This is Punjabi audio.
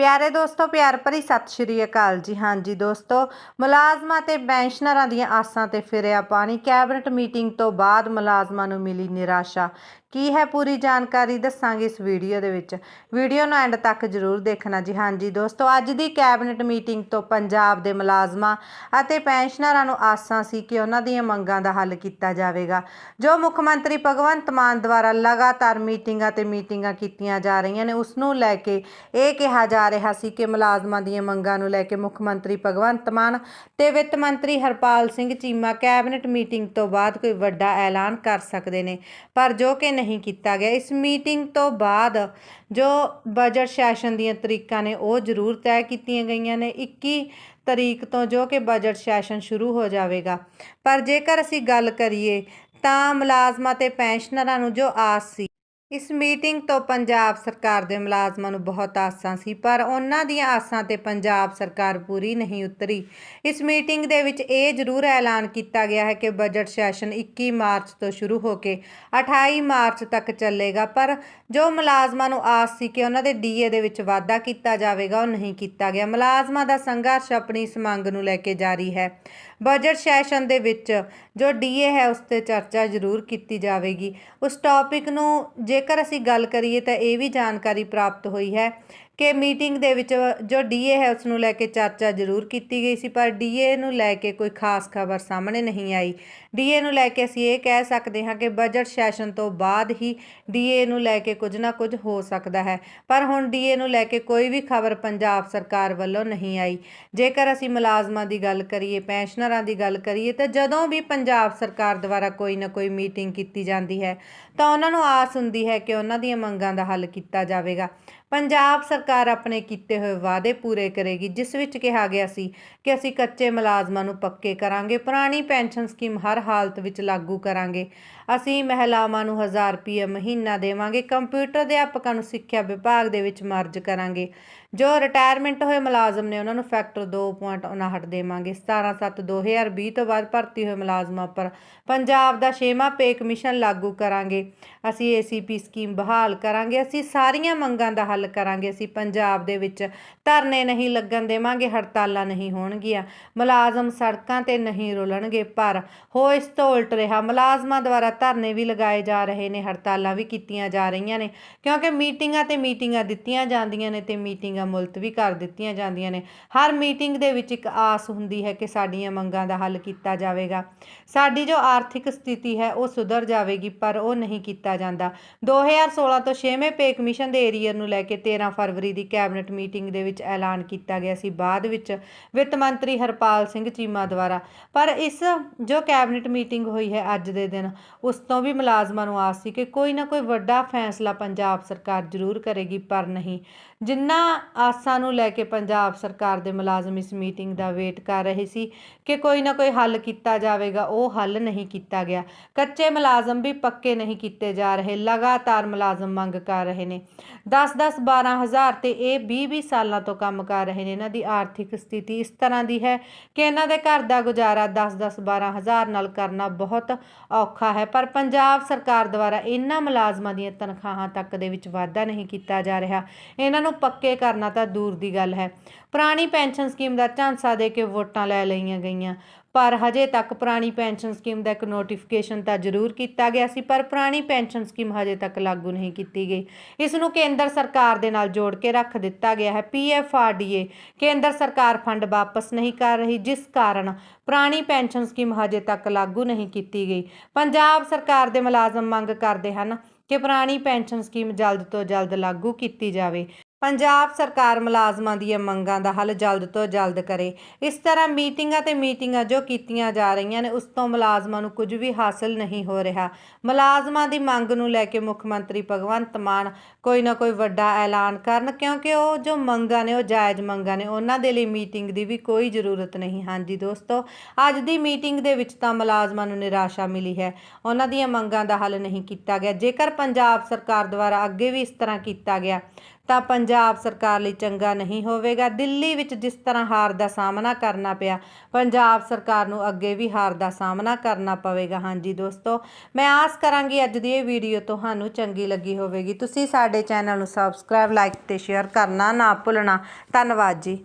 ਪਿਆਰੇ ਦੋਸਤੋ, ਪਿਆਰ ਭਰੀ ਸਤਿ ਸ਼੍ਰੀ ਅਕਾਲ ਜੀ। ਹਾਂਜੀ ਦੋਸਤੋ, ਮੁਲਾਜ਼ਮਾਂ ਤੇ ਪੈਨਸ਼ਨਰਾਂ ਦੀਆਂ ਆਸਾਂ ਤੇ ਫਿਰਿਆ ਪਾਣੀ। ਕੈਬਨਿਟ ਮੀਟਿੰਗ ਤੋਂ ਬਾਅਦ ਮੁਲਾਜ਼ਮਾਂ ਨੂੰ ਮਿਲੀ ਨਿਰਾਸ਼ਾ। ਕੀ ਹੈ ਪੂਰੀ ਜਾਣਕਾਰੀ ਦੱਸਾਂਗੇ ਇਸ ਵੀਡੀਓ ਦੇ ਵਿੱਚ। ਵੀਡੀਓ ਨੂੰ ਐਂਡ ਤੱਕ ਜ਼ਰੂਰ ਦੇਖਣਾ ਜੀ। ਹਾਂਜੀ ਦੋਸਤੋ, ਅੱਜ ਦੀ ਕੈਬਨਿਟ ਮੀਟਿੰਗ ਤੋਂ ਪੰਜਾਬ ਦੇ ਮੁਲਾਜ਼ਮਾਂ ਅਤੇ ਪੈਨਸ਼ਨਰਾਂ ਨੂੰ ਆਸਾਂ ਸੀ ਕਿ ਉਹਨਾਂ ਦੀਆਂ ਮੰਗਾਂ ਦਾ ਹੱਲ ਕੀਤਾ ਜਾਵੇਗਾ। ਜੋ ਮੁੱਖ ਮੰਤਰੀ ਭਗਵੰਤ ਮਾਨ ਦੁਆਰਾ ਲਗਾਤਾਰ ਮੀਟਿੰਗਾਂ ਤੇ ਮੀਟਿੰਗਾਂ ਕੀਤੀਆਂ ਜਾ ਰਹੀਆਂ ਨੇ, ਉਸ ਨੂੰ ਲੈ ਕੇ ਇਹ ਕਿਹਾ ਜਾ ਰਿਹਾ ਸੀ ਕਿ ਮੁਲਾਜ਼ਮਾਂ ਦੀਆਂ ਮੰਗਾਂ ਨੂੰ ਲੈ ਕੇ ਮੁੱਖ ਮੰਤਰੀ ਭਗਵੰਤ ਮਾਨ ਤੇ ਵਿੱਤ ਮੰਤਰੀ ਹਰਪਾਲ ਸਿੰਘ ਚੀਮਾ ਕੈਬਨਿਟ ਮੀਟਿੰਗ ਤੋਂ ਬਾਅਦ ਕੋਈ ਵੱਡਾ ਐਲਾਨ ਕਰ ਸਕਦੇ ਨੇ, ਪਰ ਜੋ ਕਿ ਨਹੀਂ ਕੀਤਾ ਗਿਆ। ਇਸ ਮੀਟਿੰਗ ਤੋਂ ਬਾਅਦ ਜੋ ਬਜਟ ਸੈਸ਼ਨ ਦੀਆਂ ਤਰੀਕਾਂ ਨੇ, ਉਹ ਜ਼ਰੂਰ ਤੈਅ ਕੀਤੀਆਂ ਗਈਆਂ ਨੇ। 21 ਤਰੀਕ ਤੋਂ ਜੋ ਕਿ ਬਜਟ ਸੈਸ਼ਨ ਸ਼ੁਰੂ ਹੋ ਜਾਵੇਗਾ। ਪਰ ਜੇਕਰ ਅਸੀਂ ਗੱਲ ਕਰੀਏ ਤਾਂ ਮੁਲਾਜ਼ਮਾਂ ਤੇ ਪੈਨਸ਼ਨਰਾਂ ਨੂੰ ਜੋ ਆਸ ਸੀ ਇਸ ਮੀਟਿੰਗ ਤੋਂ ਪੰਜਾਬ ਸਰਕਾਰ ਦੇ ਮੁਲਾਜ਼ਮਾਂ ਨੂੰ ਬਹੁਤ ਆਸਾਂ ਸੀ, ਪਰ ਉਹਨਾਂ ਦੀਆਂ ਆਸਾਂ ਤੇ ਪੰਜਾਬ ਸਰਕਾਰ ਪੂਰੀ ਨਹੀਂ ਉਤਰੀ। ਇਸ ਮੀਟਿੰਗ ਦੇ ਵਿੱਚ ਇਹ ਜ਼ਰੂਰ ਐਲਾਨ ਕੀਤਾ ਗਿਆ ਹੈ ਕਿ ਬਜਟ ਸੈਸ਼ਨ 21 ਮਾਰਚ ਤੋਂ ਸ਼ੁਰੂ ਹੋ ਕੇ 28 ਮਾਰਚ ਤੱਕ ਚੱਲੇਗਾ, ਪਰ ਜੋ ਮੁਲਾਜ਼ਮਾਂ ਨੂੰ ਆਸ ਸੀ ਕਿ ਉਹਨਾਂ ਦੇ ਡੀਏ ਦੇ ਵਿੱਚ ਵਾਧਾ ਕੀਤਾ ਜਾਵੇਗਾ, ਉਹ ਨਹੀਂ ਕੀਤਾ ਗਿਆ। ਮੁਲਾਜ਼ਮਾਂ ਦਾ ਸੰਘਰਸ਼ ਆਪਣੀ ਇਸ ਮੰਗ ਨੂੰ ਲੈ ਕੇ ਜਾਰੀ ਹੈ। ਬਜਟ ਸੈਸ਼ਨ ਦੇ ਵਿੱਚ ਜੋ ਡੀਏ ਹੈ, ਉਸ ਤੇ ਚਰਚਾ ਜ਼ਰੂਰ ਕੀਤੀ ਜਾਵੇਗੀ। ਉਸ ਟੌਪਿਕ ਨੂੰ ਜੇਕਰ ਅਸੀਂ ਗੱਲ ਕਰੀਏ ਤਾਂ ਇਹ ਵੀ ਜਾਣਕਾਰੀ ਪ੍ਰਾਪਤ ਹੋਈ ਹੈ ਕਿ ਮੀਟਿੰਗ ਦੇ ਵਿੱਚ ਜੋ ਡੀਏ ਹੈ ਉਸ ਨੂੰ ਲੈ ਕੇ ਚਰਚਾ ਜ਼ਰੂਰ ਕੀਤੀ ਗਈ ਸੀ, ਪਰ ਡੀਏ ਨੂੰ ਲੈ ਕੇ ਕੋਈ ਖਾਸ ਖਬਰ ਸਾਹਮਣੇ ਨਹੀਂ ਆਈ। ਡੀਏ ਨੂੰ ਲੈ ਕੇ ਅਸੀਂ ਇਹ ਕਹਿ ਸਕਦੇ ਹਾਂ ਕਿ ਬਜਟ ਸੈਸ਼ਨ ਤੋਂ ਬਾਅਦ ਹੀ ਡੀਏ ਨੂੰ ਲੈ ਕੇ ਕੁਝ ਨਾ ਕੁਝ ਹੋ ਸਕਦਾ ਹੈ, ਪਰ ਹੁਣ ਡੀਏ ਨੂੰ ਲੈ ਕੇ ਕੋਈ ਵੀ ਖਬਰ ਪੰਜਾਬ ਸਰਕਾਰ ਵੱਲੋਂ ਨਹੀਂ ਆਈ। ਜੇਕਰ ਅਸੀਂ ਮੁਲਾਜ਼ਮਾਂ ਦੀ ਗੱਲ ਕਰੀਏ, ਪੈਨਸ਼ਨਰਾਂ ਦੀ ਗੱਲ ਕਰੀਏ, ਤਾਂ ਜਦੋਂ ਵੀ ਪੰਜਾਬ ਸਰਕਾਰ ਦੁਆਰਾ ਕੋਈ ਨਾ ਕੋਈ ਮੀਟਿੰਗ ਕੀਤੀ ਜਾਂਦੀ ਹੈ, ਤਾਂ ਉਹਨਾਂ ਨੂੰ ਆਸ ਹੁੰਦੀ ਹੈ ਕਿ ਉਹਨਾਂ ਦੀਆਂ ਮੰਗਾਂ ਦਾ ਹੱਲ ਕੀਤਾ ਜਾਵੇਗਾ। ਪੰਜਾਬ ਸਰਕਾਰ ਆਪਣੇ ਕੀਤੇ ਹੋਏ ਵਾਅਦੇ ਪੂਰੇ ਕਰੇਗੀ, ਜਿਸ ਵਿੱਚ ਕਿਹਾ ਗਿਆ ਸੀ ਕਿ ਅਸੀਂ ਕੱਚੇ ਮੁਲਾਜ਼ਮਾਂ ਨੂੰ ਪੱਕੇ ਕਰਾਂਗੇ, ਪੁਰਾਣੀ ਪੈਨਸ਼ਨ ਸਕੀਮ ਹਰ ਹਾਲਤ ਵਿੱਚ ਲਾਗੂ ਕਰਾਂਗੇ। ਅਸੀਂ ਮਹਿਲਾਵਾਂ ਨੂੰ 1000 ਰੁਪਏ ਮਹੀਨਾ ਦੇਵਾਂਗੇ, ਕੰਪਿਊਟਰ ਅਧਿਆਪਕਾਂ ਨੂੰ ਸਿੱਖਿਆ ਵਿਭਾਗ ਦੇ ਵਿੱਚ ਮਰਜ ਕਰਾਂਗੇ। ਜੋ ਰਿਟਾਇਰਮੈਂਟ ਹੋਏ ਮੁਲਾਜ਼ਮ ਨੇ ਉਹਨਾਂ ਨੂੰ ਫੈਕਟਰ 2.59 ਦੇਵਾਂਗੇ। 17/7/2020 ਤੋਂ ਬਾਅਦ ਭਰਤੀ ਹੋਏ ਮੁਲਾਜ਼ਮਾਂ ਪਰ ਪੰਜਾਬ ਦਾ ਛੇਵਾਂ ਪੇ ਕਮਿਸ਼ਨ ਲਾਗੂ ਕਰਾਂਗੇ। ਅਸੀਂ ਏਸੀਪੀ ਸਕੀਮ ਬਹਾਲ ਕਰਾਂਗੇ। ਅਸੀਂ ਸਾਰੀਆਂ ਮੰਗਾਂ ਦਾ ਹੱਲ ਕਰਾਂਗੇ ਅਸੀਂ ਪੰਜਾਬ ਦੇ ਵਿੱਚ। ਧਰਨੇ ਨਹੀਂ ਲੱਗਣ ਦੇਵਾਂਗੇ, ਹੜਤਾਲਾਂ ਨਹੀਂ ਹੋਣਗੀਆਂ। ਮੁਲਾਜ਼ਮ ਸੜਕਾਂ ਤੇ ਨਹੀਂ ਰੁਲਣਗੇ, ਪਰ ਹੋ ਇਸ ਤੋਂ ਉਲਟ ਰਿਹਾ। ਮੁਲਾਜ਼ਮਾਂ ਦੁਆਰਾ ਧਰਨੇ ਵੀ ਲਗਾਏ ਜਾ ਰਹੇ ਨੇ, ਹੜਤਾਲਾਂ ਵੀ ਕੀਤੀਆਂ ਜਾ ਰਹੀਆਂ ਨੇ, ਕਿਉਂਕਿ ਮੀਟਿੰਗਾਂ ਤੇ ਮੀਟਿੰਗਾਂ ਦਿੱਤੀਆਂ ਜਾਂਦੀਆਂ ਨੇ ਤੇ ਮੀਟਿੰਗਾਂ ਮੁਲਤਵੀ ਕਰ ਦਿੱਤੀਆਂ ਜਾਂਦੀਆਂ ਨੇ। ਹਰ ਮੀਟਿੰਗ ਦੇ ਵਿੱਚ ਇੱਕ ਆਸ ਹੁੰਦੀ ਹੈ ਕਿ ਸਾਡੀਆਂ ਮੰਗਾਂ ਦਾ ਹੱਲ ਕੀਤਾ ਜਾਵੇਗਾ। ਸਾਡੀ ਜੋ ਆਰਥਿਕ ਸਥਿਤੀ ਹੈ, ਉਹ ਸੁਧਰ ਜਾਵੇਗੀ, ਪਰ ਉਹ ਨਹੀਂ ਕੀਤਾ ਜਾਂਦਾ। 2016 ਤੋਂ 6ਵੇਂ ਪੇ ਕਮਿਸ਼ਨ ਦੇ ਏਰੀਅਰ ਨੂੰ ਲੈ ਕੇ 13 ਫਰਵਰੀ ਦੀ ਕੈਬਨਿਟ ਮੀਟਿੰਗ ਦੇ ਵਿੱਚ ਐਲਾਨ ਕੀਤਾ ਗਿਆ ਸੀ। ਬਾਅਦ ਵਿੱਚ ਵਿੱਤ ਮੰਤਰੀ ਹਰਪਾਲ ਸਿੰਘ ਚੀਮਾ ਦੁਆਰਾ। ਪਰ ਇਸ ਜੋ ਕੈਬਨਿਟ ਮੀਟਿੰਗ ਹੋਈ ਹੈ ਅੱਜ ਦੇ ਦਿਨ, ਉਸ ਤੋਂ ਵੀ ਮੁਲਾਜ਼ਮਾਂ ਨੂੰ ਆਸ ਸੀ ਕਿ ਕੋਈ ਨਾ ਕੋਈ ਵੱਡਾ ਫੈਸਲਾ ਪੰਜਾਬ ਸਰਕਾਰ ਜ਼ਰੂਰ ਕਰੇਗੀ, ਪਰ ਨਹੀਂ। ਜਿੰਨਾ ਆਸਾਂ ਨੂੰ ਲੈ ਕੇ ਪੰਜਾਬ ਸਰਕਾਰ ਦੇ ਮੁਲਾਜ਼ਮ ਇਸ ਮੀਟਿੰਗ ਦਾ ਵੇਟ ਕਰ ਰਹੇ ਸੀ ਕਿ ਕੋਈ ਨਾ ਕੋਈ ਹੱਲ ਕੀਤਾ ਜਾਵੇਗਾ, ਉਹ ਹੱਲ ਨਹੀਂ ਕੀਤਾ ਗਿਆ। ਕੱਚੇ ਮੁਲਾਜ਼ਮ ਵੀ ਪੱਕੇ ਨਹੀਂ ਕੀਤੇ ਜਾ ਰਹੇ, ਲਗਾਤਾਰ ਮੁਲਾਜ਼ਮ ਮੰਗ ਕਰ ਰਹੇ ਨੇ। 10-10 12000 ਤੇ ਇਹ 20-20 ਸਾਲਾਂ ਤੋਂ ਕੰਮ ਕਰ ਰਹੇ ਨੇ। ਇਹਨਾਂ ਦੀ ਆਰਥਿਕ ਸਥਿਤੀ ਇਸ ਤਰ੍ਹਾਂ ਦੀ ਹੈ ਕਿ ਇਹਨਾਂ ਦੇ ਘਰ ਦਾ ਗੁਜ਼ਾਰਾ 10-10 12000 ਨਾਲ ਕਰਨਾ ਬਹੁਤ ਔਖਾ ਹੈ। ਪਰ ਪੰਜਾਬ ਸਰਕਾਰ ਦੁਆਰਾ ਇਹਨਾਂ ਮੁਲਾਜ਼ਮਾਂ ਦੀਆਂ ਤਨਖਾਹਾਂ ਤੱਕ ਦੇ ਵਿੱਚ ਵਾਧਾ ਨਹੀਂ ਕੀਤਾ ਜਾ ਰਿਹਾ। ਇਹਨਾਂ ਨੂੰ ਪੱਕੇ ਕਰਨਾ ਤਾਂ ਦੂਰ ਦੀ ਗੱਲ ਹੈ। ਪੁਰਾਣੀ ਪੈਨਸ਼ਨ ਸਕੀਮ ਦਾ ਝਾਂਸਾ ਦੇ ਕੇ ਵੋਟਾਂ ਲੈ ਲਈਆਂ ਗਈਆਂ। ਪਰ ਹਜੇ ਤੱਕ ਪੁਰਾਣੀ ਪੈਨਸ਼ਨ ਸਕੀਮ ਦਾ ਇੱਕ ਨੋਟੀਫਿਕੇਸ਼ਨ ਤਾਂ ਜ਼ਰੂਰ ਕੀਤਾ ਗਿਆ ਸੀ, ਪਰ ਪੁਰਾਣੀ ਪੈਨਸ਼ਨ ਸਕੀਮ ਹਜੇ ਤੱਕ ਲਾਗੂ ਨਹੀਂ ਕੀਤੀ ਗਈ। ਇਸ ਨੂੰ ਕੇਂਦਰ ਸਰਕਾਰ ਦੇ ਨਾਲ ਜੋੜ ਕੇ ਰੱਖ ਦਿੱਤਾ ਗਿਆ ਹੈ। ਪੀਐਫਆਰਡੀਏ ਕੇਂਦਰ ਸਰਕਾਰ ਫੰਡ ਵਾਪਸ ਨਹੀਂ ਕਰ ਰਹੀ, ਜਿਸ ਕਾਰਨ ਪੁਰਾਣੀ ਪੈਨਸ਼ਨ ਸਕੀਮ ਹਜੇ ਤੱਕ ਲਾਗੂ ਨਹੀਂ ਕੀਤੀ ਗਈ। ਪੰਜਾਬ ਸਰਕਾਰ ਦੇ ਮੁਲਾਜ਼ਮ ਮੰਗ ਕਰਦੇ ਹਨ ਕਿ ਪੁਰਾਣੀ ਪੈਨਸ਼ਨ ਸਕੀਮ ਜਲਦ ਤੋਂ ਜਲਦ ਲਾਗੂ ਕੀਤੀ ਜਾਵੇ। ਪੰਜਾਬ ਸਰਕਾਰ ਮੁਲਾਜ਼ਮਾਂ ਦੀਆਂ ਮੰਗਾਂ ਦਾ ਹੱਲ ਜਲਦ ਤੋਂ ਜਲਦ ਕਰੇ। ਇਸ ਤਰ੍ਹਾਂ ਮੀਟਿੰਗਾਂ ਤੇ ਮੀਟਿੰਗਾਂ ਜੋ ਕੀਤੀਆਂ ਜਾ ਰਹੀਆਂ ਨੇ, ਉਸ ਤੋਂ ਮੁਲਾਜ਼ਮਾਂ ਨੂੰ ਕੁਝ ਵੀ ਹਾਸਲ ਨਹੀਂ ਹੋ ਰਿਹਾ। ਮੁਲਾਜ਼ਮਾਂ ਦੀ ਮੰਗ ਨੂੰ ਲੈ ਕੇ ਮੁੱਖ ਮੰਤਰੀ ਭਗਵੰਤ ਮਾਨ ਕੋਈ ਨਾ ਕੋਈ ਵੱਡਾ ਐਲਾਨ ਕਰਨ, ਕਿਉਂਕਿ ਉਹ ਜੋ ਮੰਗਾਂ ਨੇ, ਉਹ ਜਾਇਜ਼ ਮੰਗਾਂ ਨੇ, ਉਹਨਾਂ ਦੇ ਲਈ ਮੀਟਿੰਗ ਦੀ ਵੀ ਕੋਈ ਜ਼ਰੂਰਤ ਨਹੀਂ ਹਾਂਜੀ ਦੋਸਤੋ, ਅੱਜ ਦੀ ਮੀਟਿੰਗ ਦੇ ਵਿੱਚ ਤਾਂ ਮੁਲਾਜ਼ਮਾਂ ਨੂੰ ਨਿਰਾਸ਼ਾ ਮਿਲੀ ਹੈ। ਉਹਨਾਂ ਦੀਆਂ ਮੰਗਾਂ ਦਾ ਹੱਲ ਨਹੀਂ ਕੀਤਾ ਗਿਆ। ਜੇਕਰ ਪੰਜਾਬ ਸਰਕਾਰ ਦੁਆਰਾ ਅੱਗੇ ਵੀ ਇਸ ਤਰ੍ਹਾਂ ਕੀਤਾ ਗਿਆ ਤਾਂ ਪੰਜਾਬ ਸਰਕਾਰ ਲਈ ਚੰਗਾ ਨਹੀਂ ਹੋਵੇਗਾ। ਦਿੱਲੀ ਵਿੱਚ ਜਿਸ ਤਰ੍ਹਾਂ ਹਾਰ ਦਾ ਸਾਹਮਣਾ ਕਰਨਾ ਪਿਆ, ਪੰਜਾਬ ਸਰਕਾਰ ਨੂੰ ਅੱਗੇ ਵੀ ਹਾਰ ਦਾ ਸਾਹਮਣਾ ਕਰਨਾ ਪਵੇਗਾ। ਹਾਂਜੀ ਦੋਸਤੋ, ਮੈਂ ਆਸ ਕਰਾਂਗੀ ਅੱਜ ਦੀ ਇਹ ਵੀਡੀਓ ਤੁਹਾਨੂੰ ਚੰਗੀ ਲੱਗੀ ਹੋਵੇਗੀ। ਤੁਸੀਂ ਸਾਡੇ ਚੈਨਲ ਨੂੰ ਸਬਸਕ੍ਰਾਈਬ ਲਾਈਕ ਤੇ ਸ਼ੇਅਰ ਕਰਨਾ ਨਾ ਭੁੱਲਣਾ। ਧੰਨਵਾਦ ਜੀ।